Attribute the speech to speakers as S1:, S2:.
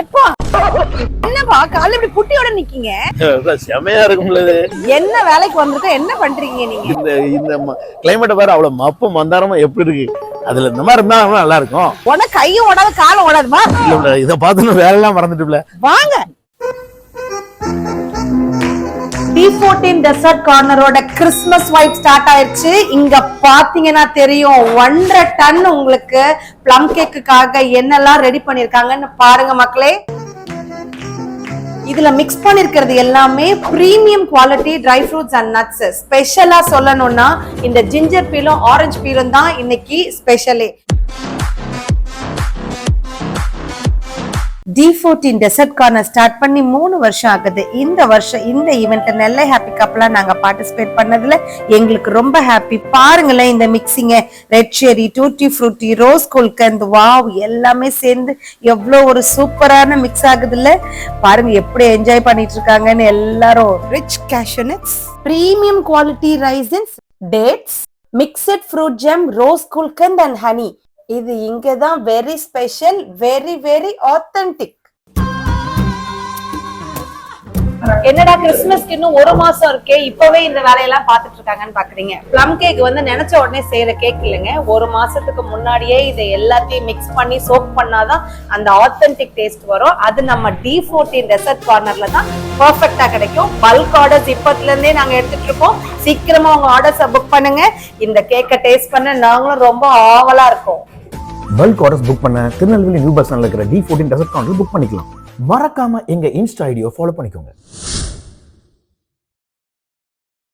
S1: எப்பா? என்னப்பா காலைல இப்படி குட்டியோட நிக்கீங்க?
S2: செமையா இருக்கும்ல.
S1: என்ன வேலைக்கு வந்திருக்க? என்ன பண்றீங்க நீங்க?
S2: இந்த இந்த கிளைமேட் பாரு அவ்வளவு மப்பு மந்தாரமா எப்படி இருக்கு? அதுல இந்த மாதிரி இருந்தா நல்லா இருக்கும்.
S1: உன கையும் ஓடாது காலம் ஓடாதுமா?
S2: இல்ல இல்ல, இத பார்த்து வேலை எல்லாம் மறந்துட்டுல
S1: வாங்க. டி ஃபோர்டீன் டெசர்ட் கார்னரோட கிறிஸ்மஸ் வைப் ஸ்டார்ட் ஆயிருச்சு. இங்க பாத்தீங்கன்னா தெரியும் ஒன்றரை டன் உங்களுக்கு ப்ளம் கேக்குக்காக என்னெல்லாம் ரெடி பண்ணிருக்காங்கன்னு பாருங்க மக்களே. இதுல மிக்ஸ் பண்ணிருக்கிறது எல்லாமே premium quality dry fruits and nuts ஸ்பெஷலா சொல்லணும்னா இந்த ஜிஞ்சர் பீலும் ஆரஞ்சு பீலும் தான் இன்னைக்கு ஸ்பெஷலே T fourteen dessert corner start பண்ணி மூணு வருஷம் ஆகுது. இந்த வருஷம் இந்த ஈவெண்ட்ல நெல்லை ஹாப்பி கப்லா நாங்க பார்ட்டிசிபேட் பண்ணதுல எங்களுக்கு ரொம்ப ஹாப்பி பாருங்களேன் இந்த மிக்சிங்க red cherry tutti frutti rose gulkand wow எல்லாமே சேர்ந்து எவ்வளோ ஒரு சூப்பரான மிக்ஸ் ஆகுதுல்ல. பாருங்க எப்படி என்ஜாய் பண்ணிட்டு இருக்காங்கன்னு எல்லாரும். Rich cashew nuts premium quality raisins dates mixed fruit jam rose gulkand and honey இது இங்க தான் very special very very authentic என்னடா கிறிஸ்மஸ்க்கு இன்னும் ஒரு மாசம் இருக்கே இப்பவே இந்த வேலையெல்லாம் பாத்துட்டு இருக்காங்கன்னு பாக்குறீங்க ப்ளம் கேக் வந்து நினைச்ச உடனே செய்யற கேக் இல்லைங்க. ஒரு மாசத்துக்கு முன்னாடியே இதை எல்லாத்தையும் மிக்ஸ் பண்ணி சோக் பண்ணாதான் அந்த ஆத்தென்டிக் டேஸ்ட் வரும். அது நம்ம டி ஃபோர்டீன் டெசர்ட் கார்னர்ல தான் பர்ஃபெக்டா கிடைக்கும். பல்க் ஆர்டர்ஸ் இப்பத்துல இருந்தே நாங்க எடுத்துட்டு இருக்கோம் சீக்கிரமா உங்க ஆர்டர்ஸை புக் பண்ணுங்க. இந்த கேக்கை டேஸ்ட் பண்ண நாங்களும் ரொம்ப ஆவலா இருக்கோம்.
S3: பல்க் ஆர்டர்ஸ் புக் பண்ண திருநெல்வேலி நியூ பஸ் ஸ்டாண்ட்ல இருக்கிற T fourteen dessert counter book பண்ணிக்கலாம். மறக்காம எங்க இன்ஸ்டா ஐடியோ ஃபாலோ பண்ணிக்கோங்க.